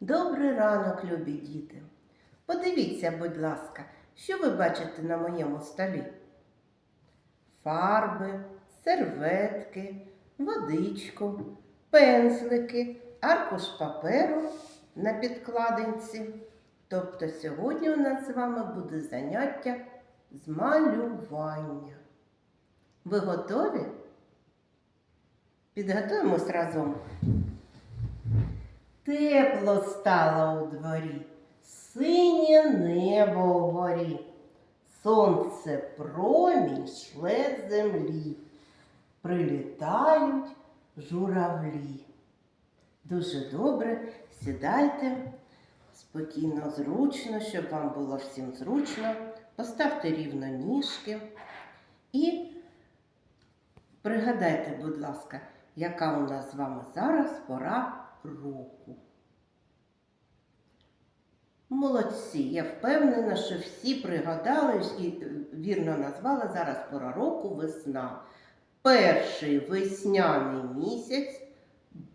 Добрий ранок, любі діти. Подивіться, будь ласка, що ви бачите на моєму столі? Фарби, серветки, водичку, пензлики, аркуш паперу на підкладинці. Тобто сьогодні у нас з вами буде заняття з малювання. Ви готові? Підготуємось разом. Тепло стало у дворі, синє небо вгорі, сонце промінь шле землі, прилітають журавлі. Дуже добре, сідайте спокійно, зручно, щоб вам було всім зручно. Поставте рівно ніжки і пригадайте, будь ласка, яка у нас з вами зараз пора року. Молодці, я впевнена, що всі пригадали і е, вірно назвали зараз пора року весна. Перший весняний місяць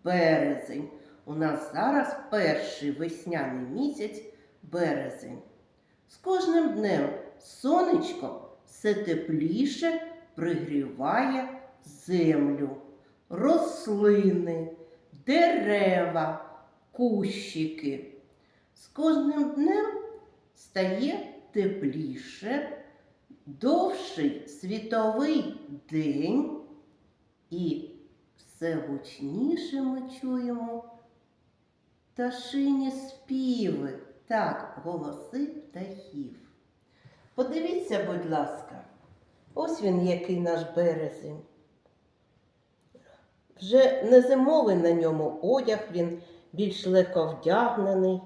березень. У нас зараз перший весняний місяць березень. З кожним днем сонечко все тепліше пригріває землю, рослини, дерева, кущики. З кожним днем стає тепліше, довший світовий день і все гучніше ми чуємо пташині співи, так, голоси птахів. Подивіться, будь ласка, ось він який наш березень. Вже не зимовий на ньому одяг, він більш легко вдягнений.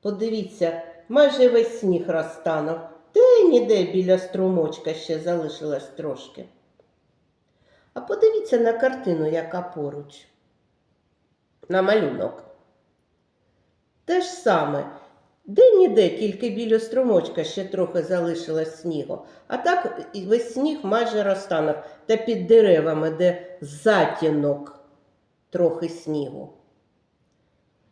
Подивіться, майже весь сніг розтанув, де ніде біля струмочка ще залишилось трошки. А подивіться на картину, яка поруч. На малюнок. Те ж саме, де-ніде тільки біля струмочка ще трохи залишилось снігу, а так весь сніг майже розтанув та під деревами, де затінок трохи снігу.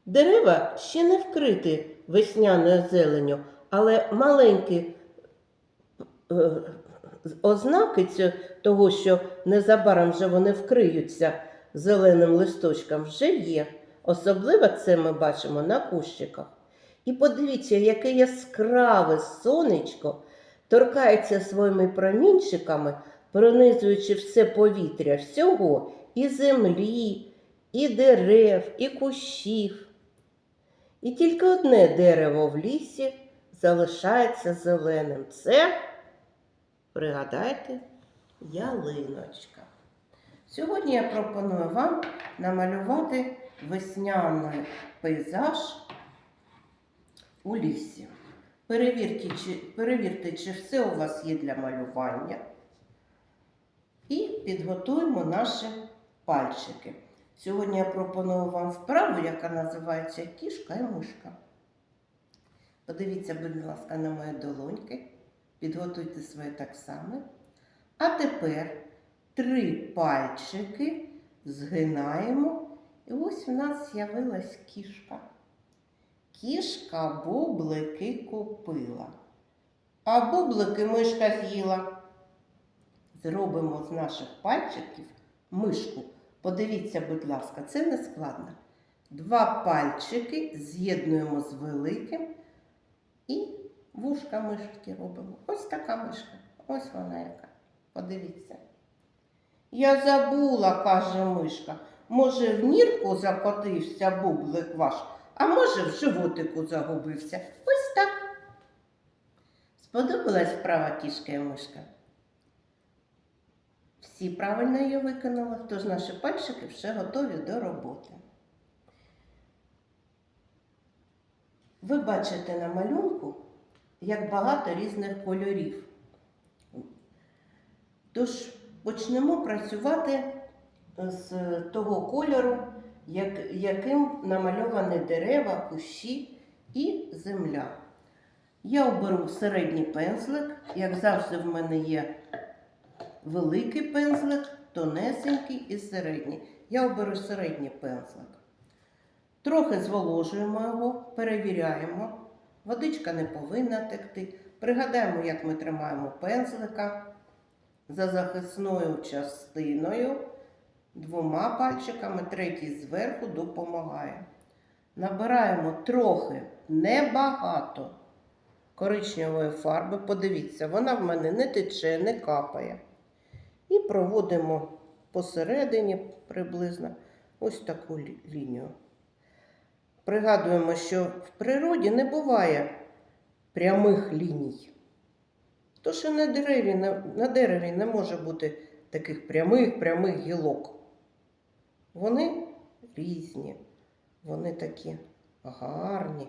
Дерева ще не вкриті весняною зеленю, але маленькі е, ознаки того, що незабаром вже вони вкриються зеленим листочком, вже є. Особливо це ми бачимо на кущиках. І подивіться, яке яскраве сонечко торкається своїми промінчиками, пронизуючи все повітря, всього і землі, і дерев, і кущів. І тільки одне дерево в лісі залишається зеленим. Це, пригадайте, ялиночка. Сьогодні я пропоную вам намалювати весняний пейзаж у лісі. Перевірте чи, перевірте, чи все у вас є для малювання. І підготуємо наші пальчики. Сьогодні я пропоную вам вправу, яка називається кішка і мишка. Подивіться, будь ласка, на мої долоньки. Підготуйте своє так само. А тепер три пальчики згинаємо. І ось в нас з'явилась кішка. Кішка бублики купила. А бублики мишка з'їла. Зробимо з наших пальчиків мишку. Подивіться, будь ласка, це не складно. Два пальчики з'єднуємо з великим і вушка мишки робимо. Ось така мишка. Ось вона яка. Подивіться. Я забула, каже мишка. Може, в нірку закотився бублик ваш, а може, в животику загубився. Ось так. Сподобалась вправа кішка і мишка? Всі правильно її виконали, тож наші пальчики вже готові до роботи. Ви бачите на малюнку, як багато різних кольорів. Тож почнемо працювати з того кольору, як, яким намальовані дерева, кущі і земля. Я оберу середній пензлик, як завжди, в мене є великий пензлик, тонесенький і середній. Я оберу середній пензлик. Трохи зволожуємо його, перевіряємо. Водичка не повинна текти. Пригадаємо, як ми тримаємо пензлика за захисною частиною. Двома пальчиками, третій зверху допомагає. Набираємо трохи, небагато коричневої фарби. Подивіться, вона в мене не тече, не капає. І проводимо посередині приблизно ось таку лі- лінію. Пригадуємо, що в природі не буває прямих ліній. Тож і на дереві, на, на дереві не може бути таких прямих прямих гілок. Вони різні, вони такі гарні.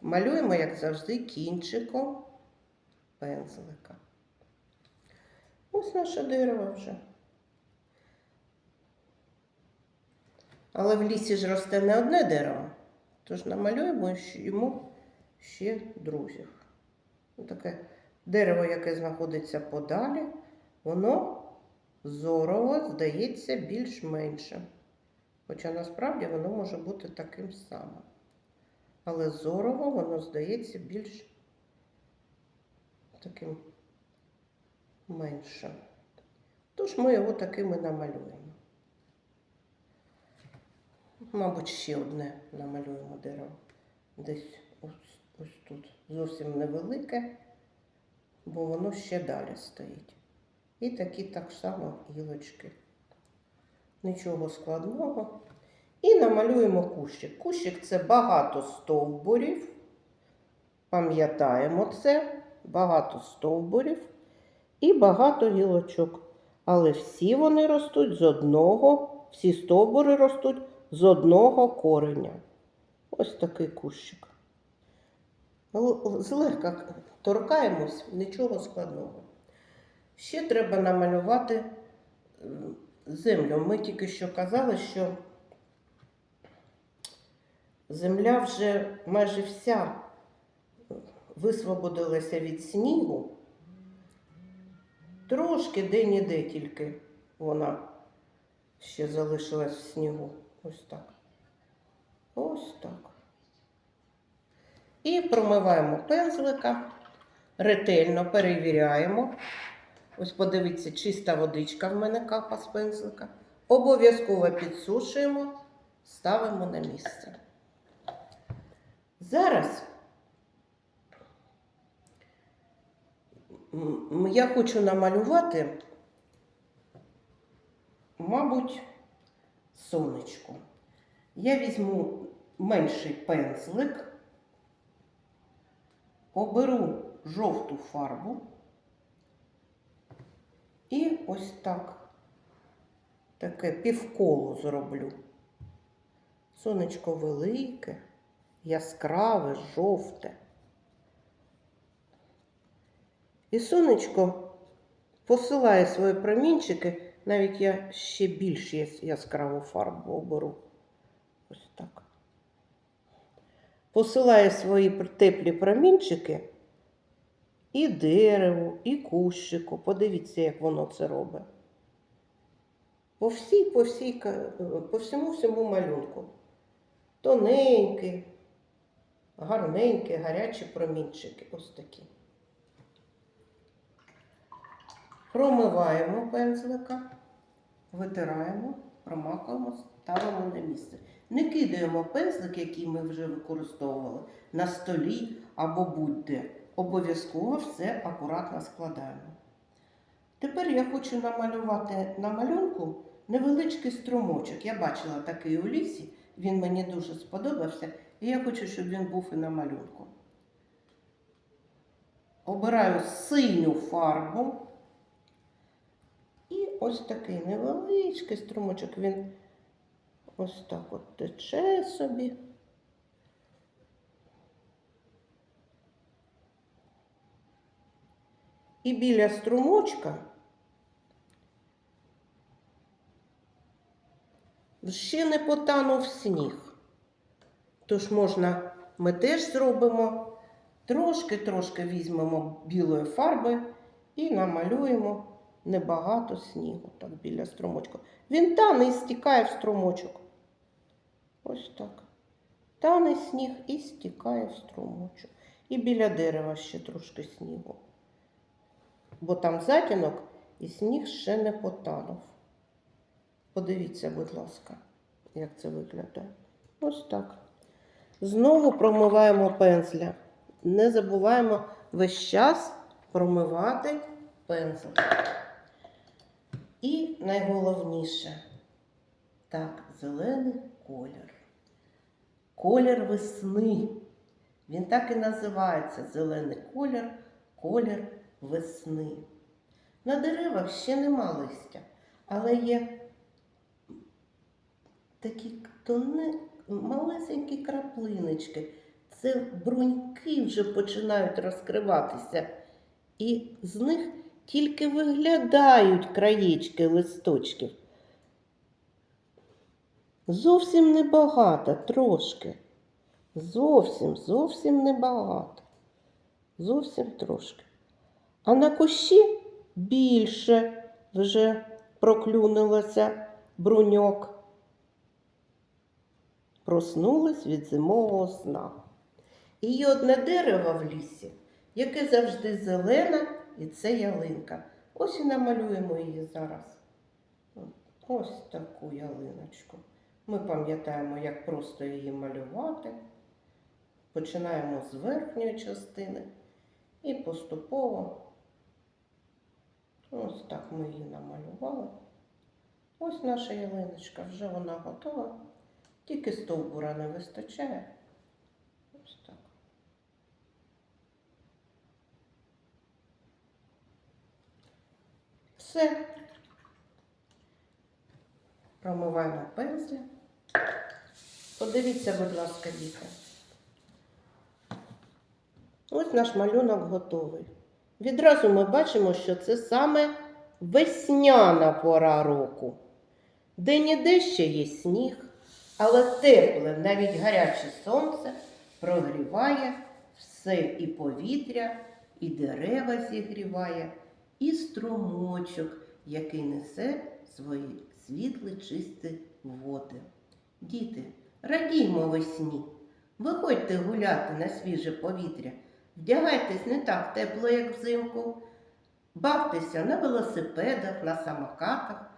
Малюємо, як завжди, кінчиком пензлика. Ось наше дерево вже. Але в лісі ж росте не одне дерево, тож намалюємо йому ще друзів. Ось Таке дерево, яке знаходиться подалі, воно зорово здається більш-меншим. Хоча насправді воно може бути таким самим. Але зорово воно здається більш таким меншим. Тож ми його таким і намалюємо. Мабуть, ще одне намалюємо дерево. Десь ось, ось тут. Зовсім невелике, бо воно ще далі стоїть. І такі так само гілочки. Нічого складного. І намалюємо кущик. Кущик це багато стовбурів. Пам'ятаємо це, багато стовбурів і багато гілочок. Але всі вони ростуть з одного, всі стовбури ростуть з одного кореня. Ось такий кущик. Злегка торкаємось, нічого складного. Ще треба намалювати землю. Ми тільки що казали, що земля вже майже вся висвободилася від снігу. Трошки де-ніде тільки вона ще залишилась в снігу. Ось так. Ось так. І промиваємо пензлика, ретельно перевіряємо. Ось подивіться, чиста водичка в мене капа з пензлика. Обов'язково підсушуємо, ставимо на місце. Зараз я хочу намалювати, мабуть, сонечко. Я візьму менший пензлик, оберу жовту фарбу і ось так таке півколо зроблю. Сонечко велике, яскраве, жовте. І сонечко посилає свої промінчики, навіть я ще більш яскраву фарбу оберу. Ось так. Посилає свої теплі промінчики і дереву, і кущику. Подивіться, як воно це робить. По всій, по всій, по всьому всьому малюнку. Тоненький, гарненький, гарячі промінчики. Ось такі. Промиваємо пензлика, витираємо, промакуємо, ставимо на місце. Не кидаємо пензлик, який ми вже використовували, на столі або будь-де. Обов'язково все акуратно складаємо. Тепер я хочу намалювати на малюнку невеличкий струмочок. Я бачила такий у лісі, він мені дуже сподобався, і я хочу, щоб він був і на малюнку. Обираю синю фарбу. І ось такий невеличкий струмочок, він ось так от тече собі. І біля струмочка ще не потанув сніг. Тож можна, ми теж зробимо, трошки-трошки візьмемо білої фарби і намалюємо небагато снігу так біля струмочка. Він тане і стікає в струмочок. Ось так. Тане сніг і стікає в струмочок. І біля дерева ще трошки снігу. Бо там затінок і сніг ще не потанув. Подивіться, будь ласка, як це виглядає. Ось так. Знову промиваємо пензля. Не забуваємо весь час промивати пензль. І найголовніше, так, зелений колір. Колір весни. Він так і називається зелений колір, колір весни. На деревах ще нема листя, але є такі тоне, малесенькі краплиночки. Це бруньки вже починають розкриватися, і з них тільки виглядають краєчки листочків. Зовсім небагато, трошки. Зовсім, зовсім небагато. Зовсім трошки. А на кущі більше вже проклюнулося бруньок. Проснулись від зимового сна. І є одне дерево в лісі, яке завжди зелене, і це ялинка. Ось і намалюємо її зараз. Ось таку ялиночку. Ми пам'ятаємо, як просто її малювати. Починаємо з верхньої частини і поступово ось так ми її намалювали. Ось наша ялиночка, вже вона готова. Тільки стовбура не вистачає. Ось так. Все. Промиваємо пензля. Подивіться, будь ласка, діти. Ось наш малюнок готовий. Відразу ми бачимо, що це саме весняна пора року. Де-ніде ще є сніг, але тепле, навіть гаряче сонце прогріває все і повітря, і дерева зігріває, і струмочок, який несе свої світлі чисті води. Діти, радіймо весні, виходьте гуляти на свіже повітря, вдягайтесь не так тепло, як взимку, бавтеся на велосипедах, на самокатах,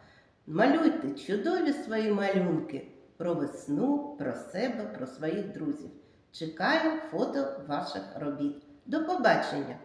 малюйте чудові свої малюнки про весну, про себе, про своїх друзів. Чекаю фото ваших робіт. До побачення!